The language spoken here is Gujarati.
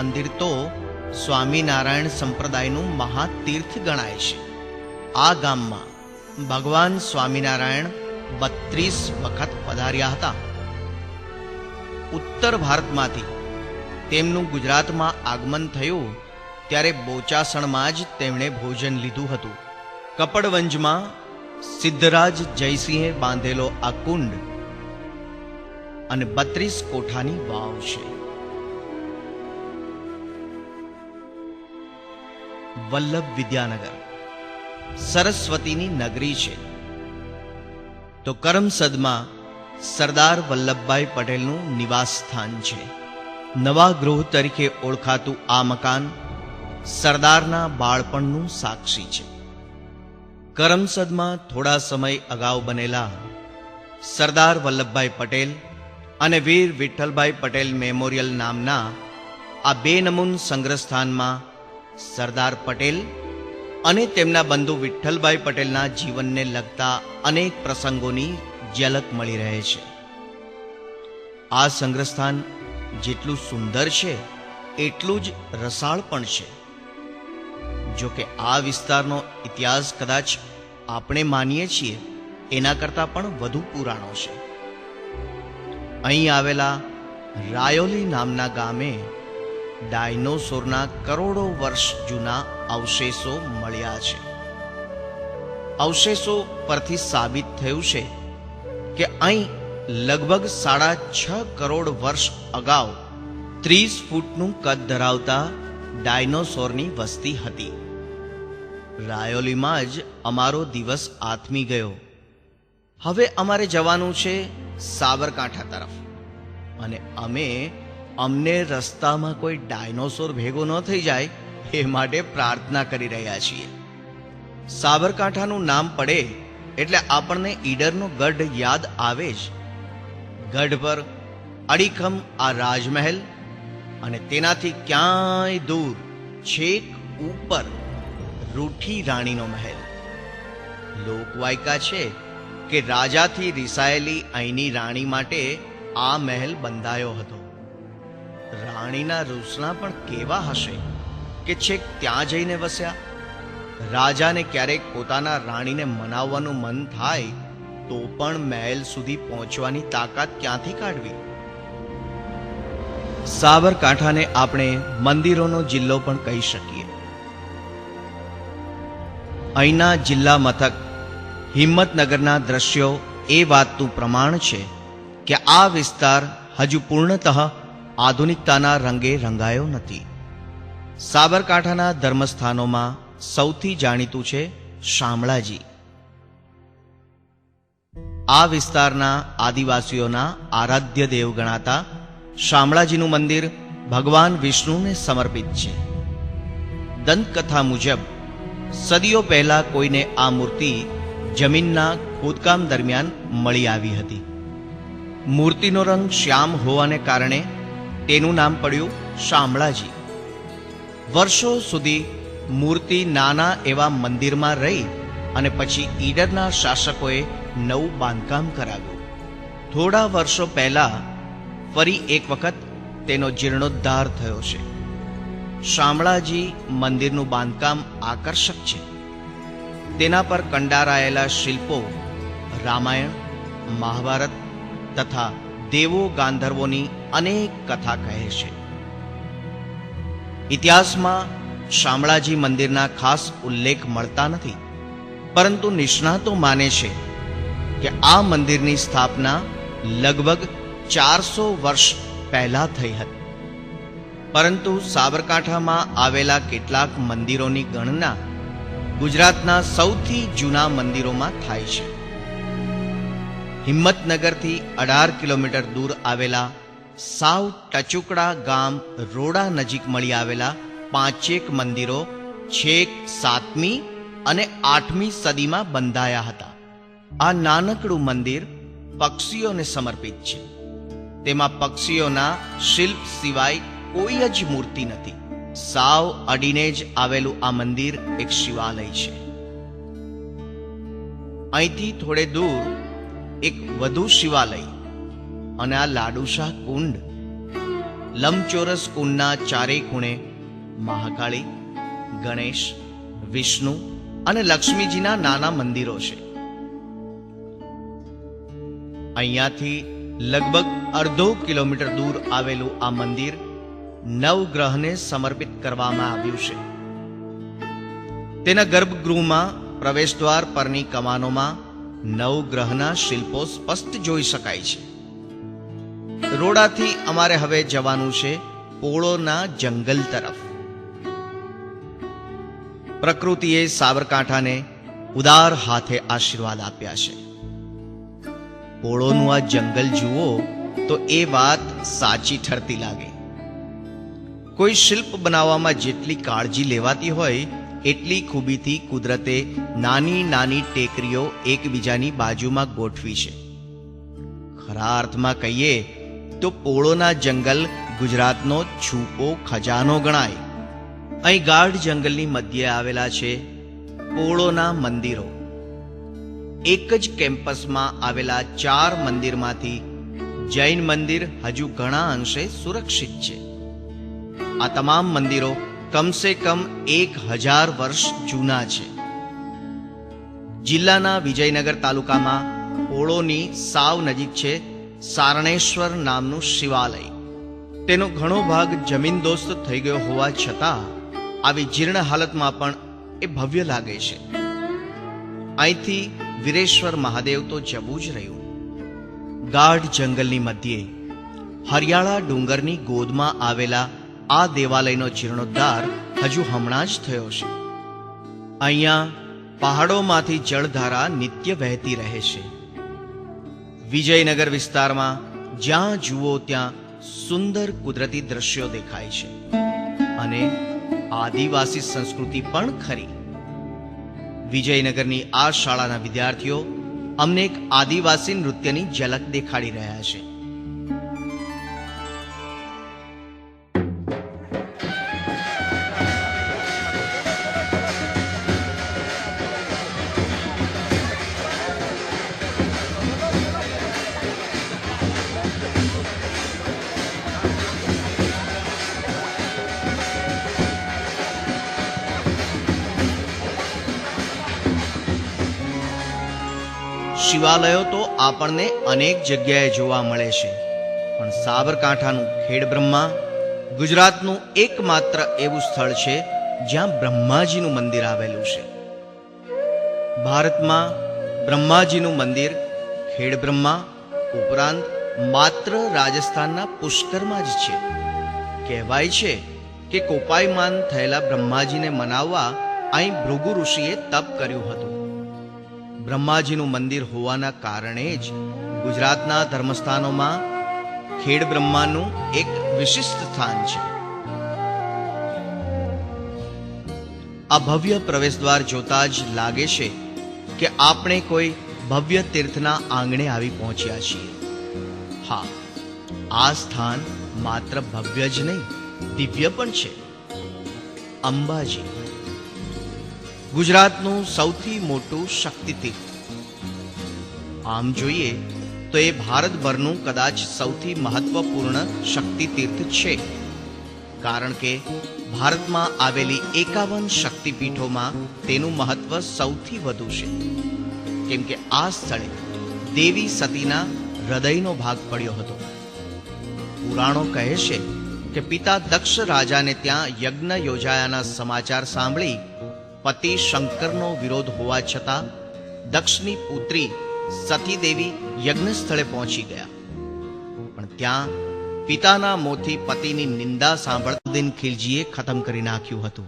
મંદિર તો સ્વામિનારાયણ સંપ્રદાયનું મહાતીર્થ ગણાય છે. આ ગામમાં ભગવાન સ્વામિનારાયણ બત્રીસ વખત પધાર્યા હતા. ઉત્તર ભારતમાંથી તેમનું ગુજરાતમાં આગમન થયું ત્યારે બોચાસણમાં જ તેમણે ભોજન લીધું હતું. કપડવંજમાં સિદ્ધરાજ જયસિંહે બાંધેલો આ કુંડ અને બત્રીસ કોઠાની વાવ છે. વલ્લભ વિદ્યાનગર. સરસ્વતીની નગરી છે. તો કરમસદમાં સરદાર વલ્લભભાઈ પટેલનું નિવાસ સ્થાન છે. નવા ગૃહ તરીકે ઓળખાતું આ મકાન સરદારના બાળપણનું સાક્ષી છે. કરમસદમાં થોડા સમય અગાઉ બનેલા સરદાર વલ્લભભાઈ પટેલ અને વીર વિઠ્ઠલભાઈ પટેલ મેમોરિયલ નામના આ બે નમૂન સંગ્રહસ્થાનમાં સરદાર પટેલ અને તેમના બંધુ વિઠ્ઠલભાઈ પટેલના જીવનને લગતા અનેક પ્રસંગોની ઝલક મળી રહે છે. આ સંગ્રહસ્થાન જેટલું સુંદર છે, એટલું જ રસાળ પણ છે. જો કે આ વિસ્તારનો ઇતિહાસ કદાચ આપણે માનીએ છીએ, એના કરતાં પણ વધુ પુરાણો છે. અહીં આવેલા રાયોલી નામના ગામે ડાયનોસોરના કરોડો વર્ષ જૂના અવશેષો મળ્યા છે. અવશેષો પરથી સાબિત થયું છે કે અહીં લગભગ સાડા છ કરોડ વર્ષ અગાઉ ત્રીસ ફૂટનું કદ ધરાવતા ડાયનોસોરની વસ્તી હતી. રાયોલીમાં જ અમારો દિવસ આથમી ગયો. હવે અમારે જવાનું છે સાબરકાંઠા તરફ. અને અમે અમને રસ્તામાં કોઈ ડાયનોસોર ભેગો ન થઈ જાય એ માટે પ્રાર્થના કરી રહ્યા છીએ. સાબરકાંઠાનું નામ પડે એટલે આપણને ઈડરનો ગઢ યાદ આવે જ. ગઢ પર અડીખમ આ રાજમહેલ અને તેનાથી ક્યાંય દૂર છેક ઉપર રૂઠી રાણીનો મહેલ. લોકવાયકા છે કે રાજાથી રિસાયેલી અહીંની રાણી માટે આ મહેલ બંધાયો હતો. રાણીના રૂસણા પણ કેવા હશે કે છેક ત્યાં જઈને વસ્યા? રાજાને ક્યારેક પોતાના રાણીને મનાવવાનું મન થાય, તો પણ મહેલ સુધી પહોંચવાની તાકાત ક્યાંથી કાઢવી? સાબરકાંઠાને આપણે મંદિરોનો જિલ્લો પણ કહી શકીએ. અહીંના જિલ્લા મથક હિંમતનગરના દ્રશ્યો એ વાતનું પ્રમાણ છે કે આ વિસ્તાર હજુ પૂર્ણતઃ આધુનિકતાના રંગે રંગાયો નથી. સાબરકાંઠાના ધર્મસ્થાનોમાં સૌથી જાણીતું છે શામળાજી. આ વિસ્તારના આદિવાસીઓના આરાધ્ય દેવ ગણાતા શામળાજીનું મંદિર ભગવાન વિષ્ણુને સમર્પિત છે. દંતકથા મુજબ, સદીઓ પહેલા કોઈને આ મૂર્તિ જમીનના ખોદકામ દરમિયાન મળી આવી હતી. મૂર્તિનો રંગ શ્યામ હોવાને કારણે તેનું નામ પડ્યું શામળાજી. વર્ષો સુધી મૂર્તિ નાના એવા મંદિરમાં રહી અને પછી ઈડરના શાસકોએ નવું બાંધકામ કરાવ્યું. થોડા વર્ષો પહેલા ફરી એક વખત તેનો જીર્ણોદ્ધાર થયો છે. શામળાજી મંદિરનું બાંધકામ આકર્ષક છે. તેના પર કંડારાયેલા શિલ્પો, રામાયણ, મહાભારત તથા દેવો ગાંધર્વોની અનેક કથા કહે છે. ઇતિહાસમાં શામળાજી મંદિરના ખાસ ઉલ્લેખ મળતા નથી, પરંતુ નિષ્ણાતો માને છે કે આ મંદિરની સ્થાપના લગભગ ચારસો વર્ષ પહેલા થઈ હતી. પરંતુ સાબરકાંઠામાં આવેલા કેટલાક મંદિરોની ગણના ગુજરાતના સૌથી જૂના મંદિરોમાં થાય છે. હિંમતનગરથી અઢાર કિલોમીટર દૂર આવેલા સાવ ટચુકડા ગામ રોડા નજીક મળી આવેલા પાંચેક મંદિરો છેક સાતમી અને આઠમી સદીમાં બંધાયા હતા. આ નાનકડું મંદિર પક્ષીઓને સમર્પિત છે. તેમાં પક્ષીઓના શિલ્પ સિવાય કોઈ જ મૂર્તિ નથી. સાવ અડીને જ આવેલું આ મંદિર એક શિવાલય છે. અહીંથી થોડે દૂર એક વધુ શિવાલય અને આ લાડુશાહ કુંડ લંબચોરસ કુંડના ચારેય ખૂણે મહાકાળી, ગણેશ, વિષ્ણુ અને લક્ષ્મીજીના નાના મંદિરો છે. અહીંયાથી લગભગ અડધો કિલોમીટર દૂર આવેલું આ મંદિર નવગ્રહને સમર્પિત કરવામાં આવ્યું છે. તેના ગર્ભગૃહમાં પ્રવેશદ્વાર પરની કમાનોમાં નવગ્રહના શિલ્પો સ્પષ્ટ જોઈ શકાય છે. રોડાથી અમારે હવે જવાનું છે પોળોના જંગલ તરફ. પ્રકૃતિએ સાબરકાંઠાને ઉદાર હાથે આશીર્વાદ આપ્યા છે. પોળોનું આ જંગલ જુઓ તો એ વાત સાચી ઠરતી લાગે. કોઈ શિલ્પ બનાવવામાં જેટલી કાળજી લેવાતી હોય, એટલી ખૂબીથી કુદરતે નાની નાની ટેકરીઓ એકબીજાની બાજુમાં ગોઠવી છે. ખરા અર્થમાં કહીએ તો પોળોના જંગલ ગુજરાતનો છૂપો ખજાનો ગણાય. અહીં ગાઢ જંગલની મધ્યે આવેલા છે પોળોના મંદિરો. એક જ કેમ્પસમાં આવેલા ચાર મંદિરમાંથી જૈન મંદિર હજુ ઘણા અંશે સુરક્ષિત છે. આ તમામ મંદિરો કમસે કમ એક હજાર વર્ષ જૂના છે. જિલ્લાના વિજયનગર તાલુકામાં પોળોની સાવ નજીક છે સારણેશ્વર નામનું શિવાલય. તેનો ઘણો ભાગ જમીનદોસ્ત થઈ ગયો હોવા છતાં, આવી જીર્ણ હાલતમાં પણ એ ભવ્ય લાગે છે. અહીંથી વીરેશ્વર મહાદેવ તો જવું જ રહ્યું. ગાઢ જંગલની મધ્યે, હરિયાળા ડુંગરની ગોદમાં આવેલા આ દેવાલયનો જીર્ણોદ્ધાર હજુ હમણાં જ થયો છે. અહીંયા પહાડોમાંથી જળધારા નિત્ય વહેતી રહે છે. વિજયનગર વિસ્તારમાં જ્યાં જુઓ ત્યાં સુંદર કુદરતી દ્રશ્યો દેખાય છે. અને આદિવાસી સંસ્કૃતિ પણ ખરી. વિજયનગરની આ શાળાના વિદ્યાર્થીઓ અમને એક આદિવાસી નૃત્યની ઝલક દેખાડી રહ્યા છે. શિવાલયો તો આપણને અનેક જગ્યાએ જોવા મળે છે. પણ સાબરકાંઠાનું ખેડબ્રહ્મા ગુજરાતનું એકમાત્ર એવું સ્થળ છે જ્યાં બ્રહ્માજીનું મંદિર આવેલું છે. ભારતમાં બ્રહ્માજીનું મંદિર ખેડબ્રહ્મા ઉપરાંત માત્ર રાજસ્થાનના પુષ્કરમાં જ છે. કહેવાય છે કે કોપાયમાન થયેલા બ્રહ્માજીને મનાવવા અહીં ભૃગુ ઋષિએ તપ કર્યું હતું. બ્રહ્માજીનું મંદિર હોવાના કારણે જ ગુજરાતના ધર્મસ્થાનોમાં ખેડ બ્રહ્માનું એક વિશિષ્ટ સ્થાન છે. આ ભવ્ય પ્રવેશદ્વાર જોતા જ લાગે છે કે આપણે કોઈ ભવ્ય તીર્થના આંગણે આવી પહોંચ્યા છીએ. હા, આ સ્થાન માત્ર ભવ્ય જ નહીં, દિવ્ય પણ છે. અંબાજી. ગુજરાતનું સૌથી મોટું શક્તિતીર્થ આમ જોઈએ તો એ ભારતભરનું કદાચ સૌથી મહત્વપૂર્ણ શક્તિતીર્થ છે. કારણ કે ભારતમાં આવેલી એકાવન શક્તિપીઠોમાં તેનું મહત્વ સૌથી વધુ છે. કેમ કે આ સ્થળે દેવી સતીના હૃદયનો ભાગ પડ્યો હતો. પુરાણો કહે છે કે પિતા દક્ષ રાજાને ત્યાં યજ્ઞ યોજાયાના સમાચાર સાંભળી પતિ શંકરનો વિરોધ હોવા છતાં દક્ષની પુત્રી સતીદેવી યજ્ઞ સ્થળે પહોંચી ગયા. પણ ત્યાં પિતાના મોથી પતિની નિંદા સાંભળતા દિન ખિલજીએ ખતમ કરી નાખ્યું હતું.